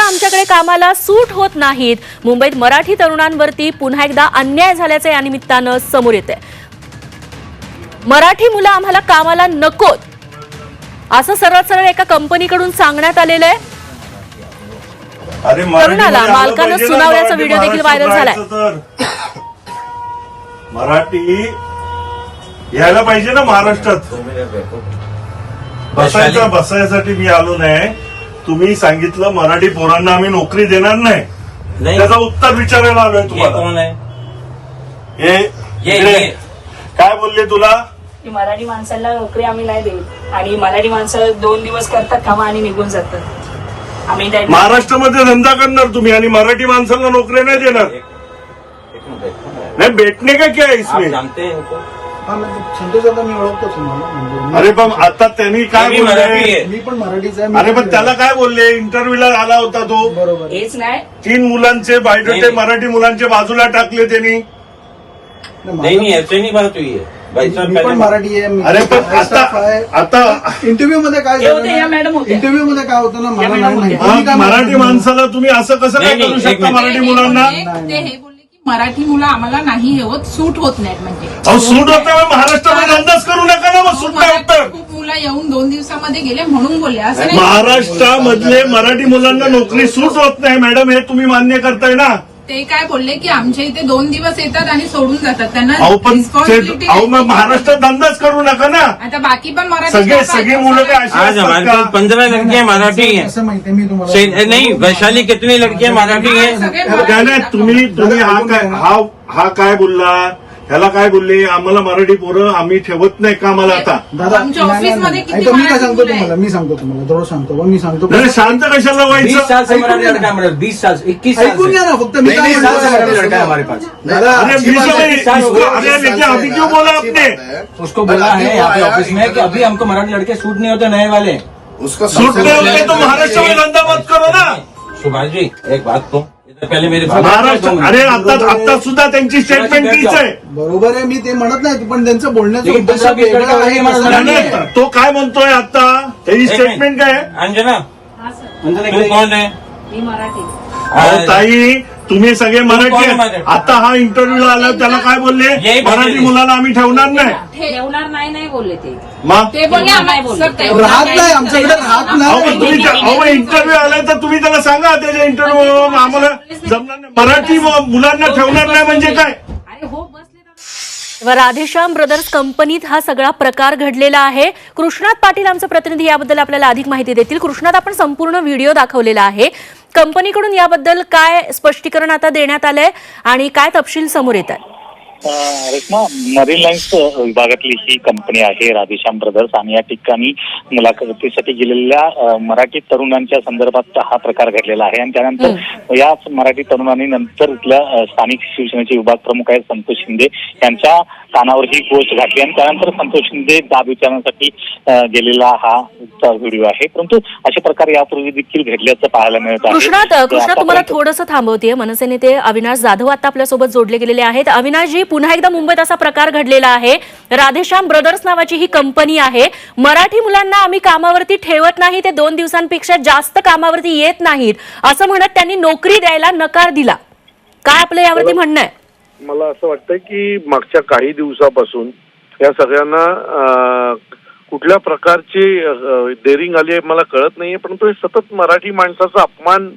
मुलं आमच्याकडे कामाला सूट होत नाहीत. मुंबईत मराठी तरुणांवरती पुन्हा एकदा अन्याय झाल्याचं या निमित्तानं समोर येते मराठी मुलं आम्हाला कामाला नकोत. असं सरळ सरळ एका कंपनीकडून सांगण्यात आलेलं आहे. तरुणाला मालकानं सुनावल्याचा व्हिडिओ देखील व्हायरल झालाय. मराठी यायला पाहिजे ना महाराष्ट्रात. बसायचं बसायसाठी मी आलो नाही. तुम्ही सांगितलं मराठी पोरांना आम्ही नोकरी देणार नाही. नहीं. त्याचं उत्तर विचारायला आलोय तुम्हाला. है हे ये इकडे. ये. काय बोलले तुला? की मराठी माणसाला नोकरी आम्ही नाही देऊ. आणि मराठी माणसं दोन दिवस करतात कामं आणि निघून जातात. आम्ही महाराष्ट्रामध्ये धंदा करणार तुम्ही आणि मराठी माणसाला नोकरी नाही देणार. एक एक मिनट एक मिनट. नाही भेटणे का क्या आप इसमें? जानते हैं इनको? हा म्हणजे संतोष दादा मी ओळखतो तुम्हाला म्हणजे अरे पण आता त्यांनी काय मी मराठी बोलले आहे. मी पण मराठीचा आहे मी अरे पण त्याला काय बोलले इंटरव्ह्यूला आला होता तो बरोबर हेच नाही तीन मुलांचे बायोडेटे नाही. मराठी मुलांचे बाजूला टाकले त्यांनी नहीं नहीं ऐसे नहीं बात हुई है भाई साहब मी पण पहले मराठी आहे मी अरे पण staff आता आहे. आता इंटरव्ह्यू मध्ये काय हे होते, या मॅडम होत्या. इंटरव्ह्यू मध्ये काय होतं ना मला मॅडम नाही होत्या. माहिती. हा, मी काय मराठी म्हणतो? माणसाला तुम्ही असं कसं काय नाही, करू नाही, एक शकता मिनिट. मराठी मुलांना ते- ते हे बोलले की मराठी मुलं आम्हाला नाही हे होत सूट होत नाहीत म्हणजे. अहो सूट होता मग महाराष्ट्रामध्ये अंदाज करू नका ना मग सूट नाही होत. तर. खूप मुलं येऊन दोन दिवसामध्ये गेले म्हणून बोलले असं नाही. महाराष्ट्रामधले मराठी मुलांना नोकरी सूट होत नाही मॅडम हे तुम्ही मान्य करताय ना. ते काय बोलले की आमच्या इथे दोन दिवस येतात आणि सोडून जातात. त्यांना अहो पण ते- responsibility अहो मग. महाराष्ट्रात अंदाज करू नका ना. आता बाकी पण मराठी सगळे staff आहेत, सगळे मुलं काय अशी आज हमारे असतात पास का पंद्रह लड़कियां मराठी हैं। असं माहिती मी तुम्हाला से- नहीं वैशाली कितनी लड़कियां मराठी हा, हैं सगळे नाही नाही, मराठी तुम्ही तुम्ही हा काय. हा हा काय बोलला ह्याला काय बोलले? आम्हाला मराठी पोरं आम्ही ठेवत नाही कामाला आता? दादा आमच्या नाही, नाही, ऑफिसमध्ये नाही. किती ऐका, मी काय मराठी सांगतो मुलं? तुम्हाला मी सांगतो तुम्हाला थोडं सांगतो बा, मी सांगतो. नाही शांत कशाला बीस व्हायचं? साल से ऐकून मराठी घ्या लड़का ना. हमारे बीस साल से इक्कीस साल. ऐकून घ्या से ना फक्त मी काय बीस साल से मराठी म्हणतो लड़का है हमारे पास दादा अरे अच्छी बीच बात में। साल इसको गए, अरे लेकिन अभी क्यों बोला आपने। उसको बोला है यहाँ पे ऑफिस में कि अभी हमको मराठी लड़के सूट नहीं होते नए वाले? उसका सूट नहीं होते तो महाराष्ट्र में धंधा मत करो ना। सुभाष जी एक बात तो महाराष्ट्र अरे आता आता सुद्धा त्यांची स्टेटमेंट तीच आहे. बरोबर आहे मी ते म्हणत नाही पण त्यांचं बोलण्याचं उद्देश वेगळा आहे, नाही, नाही. तो काय म्हणतोय आता? त्याची स्टेटमेंट. काय आहे? अंजना. अंजना तू कौन है मी मराठी. अहो ताई तुम्ही सगळे मराठी कोण आहेत. मराठी? आता हा इंटरव्ह्यूला आला त्याला काय बोलले? मराठी. मुलाला आम्ही ठेवणार नाही. ठेवणार नाही नाही बोलले ते. मग ते बोलले नाही आम्हाला बोलले. सर, ते- राहत नाही आमच्याकडे राहत अहो नाही पण तुम्ही अहो इंटरव्ह्यू आलाय तर तुम्ही त्याला सांगा त्याच्या इंटरव्ह्यू आम्हाला जमणार नाही. मराठी मुलांना ठेवणार नाही म्हणजे काय? अरे हो बसले व राधेश्याम ब्रदर्स कंपनीत हा सगळा प्रकार घडलेला आहे. कृष्णात पाटील आमचे प्रतिनिधी याबद्दल आपल्याला अधिक माहिती देतील. कृष्णात आपण संपूर्ण व्हिडिओ दाखवलेला आहे. कंपनीकडून याबद्दल काय स्पष्टीकरण आता देण्यात आलंय आणि काय तपशील समोर येत आहे अ, रेश्मा मरीन लाईन्स विभागातली ही कंपनी आहे राधेश्याम ब्रदर्स आणि या ठिकाणी मुलाखतीसाठी गेलेल्या मराठी तरुणांच्या संदर्भात हा प्रकार घडलेला आहे. आणि त्यानंतर याच मराठी तरुणांनी नंतर इथल्या स्थानिक शिवसेनेचे विभाग प्रमुख आहेत संतोष शिंदे यांच्या कानावर ही गोष्ट घातली आणि त्यानंतर संतोष शिंदे जाब विचारण्यासाठी गेलेला हा व्हिडिओ आहे. परंतु असे प्रकार यापूर्वी देखील घडल्याचं पाहायला मिळत आहे. कृष्णात तुम्हाला थोडंसं थांबवतेय. मनसे नेते अविनाश जाधव आता आपल्यासोबत जोडले गेलेले आहेत. अविनाशजी पुन्हा एकदा मुंबईत असा प्रकार घडलेला आहे. राधेश्याम ब्रदर्स नावाची ही कंपनी आहे. मराठी मुलांना आम्ही कामावरती ठेवत नाही ते दोन दिवसांपेक्षा जास्त कामावरती येत नाहीत असं म्हणत त्यांनी नोकरी द्यायला नकार दिला. काय आपलं यावरती म्हणणं आहे? मला असं वाटतं की मागच्या काही दिवसापासून या सगळ्यांना कुठल्या प्रकारची डेअरिंग आली आहे मला कळत नाहीये परंतु हे सतत मराठी माणसाचा अपमान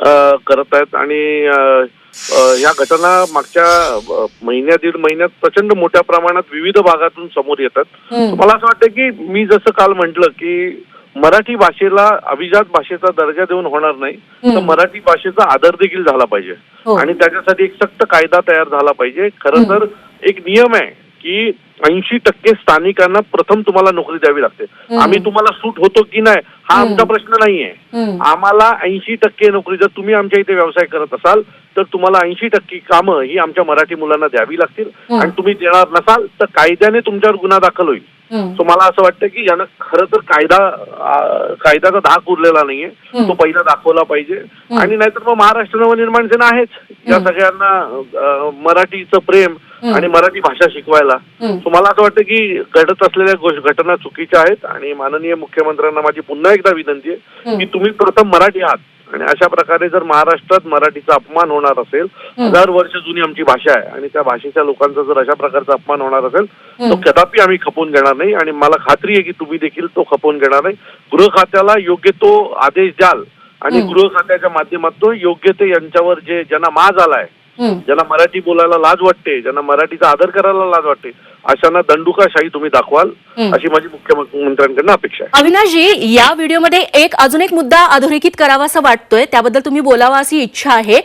करत आहेत आणि ह्या घटना मागच्या महिन्या दीड महिन्यात प्रचंड मोठ्या प्रमाणात विविध भागातून समोर येतात हम्म. मला असं वाटतं की मी जसं काल म्हटलं की मराठी भाषेला अभिजात भाषेचा दर्जा देऊन होणार नाही तर. मराठी भाषेचा आदर देखील झाला पाहिजे हो. आणि त्याच्यासाठी एक सक्त कायदा तयार झाला पाहिजे खरं तर एक नियम आहे की ऐंशी टक्के स्थानिकांना प्रथम तुम्हाला नोकरी द्यावी लागते. आम्ही तुम्हाला सूट होतो की नाही हा आमचा प्रश्न नाहीये. आम्हाला ऐंशी टक्के नोकरी जर तुम्ही आमच्या इथे व्यवसाय करत असाल तर तुम्हाला ऐंशी टक्के कामं ही आमच्या मराठी मुलांना द्यावी लागतील. आणि तुम्ही देणार नसाल तर कायद्याने तुमच्यावर गुन्हा दाखल होईल. सो मला असं वाटतं की यानं खरं तर कायदा कायद्याचा धाक उरलेला नाहीये. तो पहिला दाखवला पाहिजे. आणि नाहीतर मग महाराष्ट्र नवनिर्माण सेना आहेच. या सगळ्यांना मराठीचं प्रेम आणि मराठी भाषा शिकवायला. सो मला असं वाटतं की घडत असलेल्या घटना चुकीच्या आहेत. आणि माननीय मुख्यमंत्र्यांना माझी पुन्हा एकदा विनंती आहे की तुम्ही प्रथम मराठी आहात. आणि अशा प्रकारे जर महाराष्ट्रात मराठीचा अपमान होणार असेल हजार वर्ष जुनी आमची भाषा आहे आणि त्या भाषेच्या लोकांचा जर अशा प्रकारचा अपमान होणार असेल तो कदापि आम्ही खपवून घेणार नाही. आणि मला खात्री आहे की तुम्ही देखील तो खपवून घेणार नाही. गृह खात्याला योग्य तो आदेश द्याल आणि गृह खात्याच्या माध्यमातून योग्य ते यांच्यावर जे ज्यांना माज आलाय. ज्यांना मराठी बोलायला लाज वाटते ज्यांना मराठीचा आदर करायला लाज वाटते अशांना दंडुकाशाही तुम्ही दाखवाल अशी माझी मुख्यमंत्र्यांकडनं अपेक्षा आहे. अविनाशजी या व्हिडिओमध्ये एक अजून एक मुद्दा अधोरेखित करावा असं वाटतोय त्याबद्दल तुम्ही बोलावा अशी इच्छा आहे.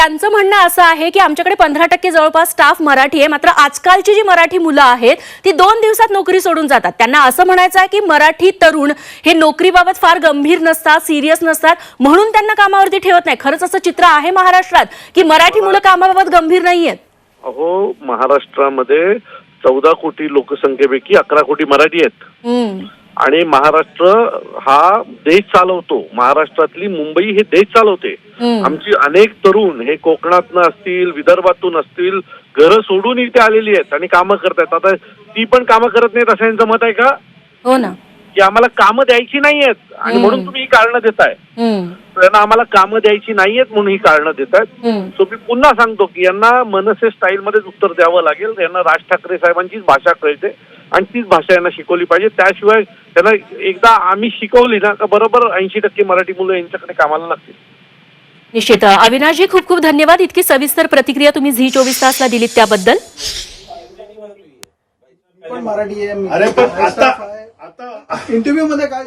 त्यांचं म्हणणं असं आहे की आमच्याकडे पंधरा टक्के जवळपास स्टाफ मराठी आहे. मात्र आजकालची जी मराठी मुलं आहेत ती दोन दिवसात नोकरी सोडून जातात. त्यांना असं म्हणायचं आहे की मराठी तरुण हे नोकरीबाबत फार गंभीर नसतात सिरियस नसतात म्हणून त्यांना कामावरती ठेवत नाही. खरंच असं चित्र आहे महाराष्ट्रात की मराठी मुलं कामाबाबत गंभीर नाहीयेत? अहो महाराष्ट्रामध्ये चौदा कोटी लोकसंख्येपैकी अकरा कोटी मराठी आहेत. आणि महाराष्ट्र हा देश चालवतो. महाराष्ट्रातली मुंबई हे देश चालवते. आमची अनेक तरुण हे कोकणातनं असतील विदर्भातून असतील घरं सोडून इथे आलेली आहेत आणि कामं करतायत. आता ती पण कामं करत नाहीत असं यांचं मत आहे का? हो ना. की आम्हाला कामं द्यायची नाहीयेत आणि म्हणून तुम्ही ही कारणं देताय. त्यांना आम्हाला कामं द्यायची नाहीयेत म्हणून ही कारणं देतायत. सो मी पुन्हा सांगतो की यांना मनसे स्टाईल मध्येच उत्तर द्यावं लागेल. यांना राज ठाकरे साहेबांचीच भाषा कळते आणि तीच भाषा यांना शिकवली पाहिजे. त्याशिवाय त्यांना एकदा आम्ही शिकवली ना का बरोबर ऐंशी टक्के मराठी मुलं यांच्याकडे कामाला लागतील. निश्चित. अविनाशजी खूप खूप धन्यवाद. इतकी सविस्तर प्रतिक्रिया तुम्ही झी चोवीस तासला दिलीत त्याबद्दल. पण मराठी आहे अरे पण आता आता इंटरव्ह्यू मध्ये काय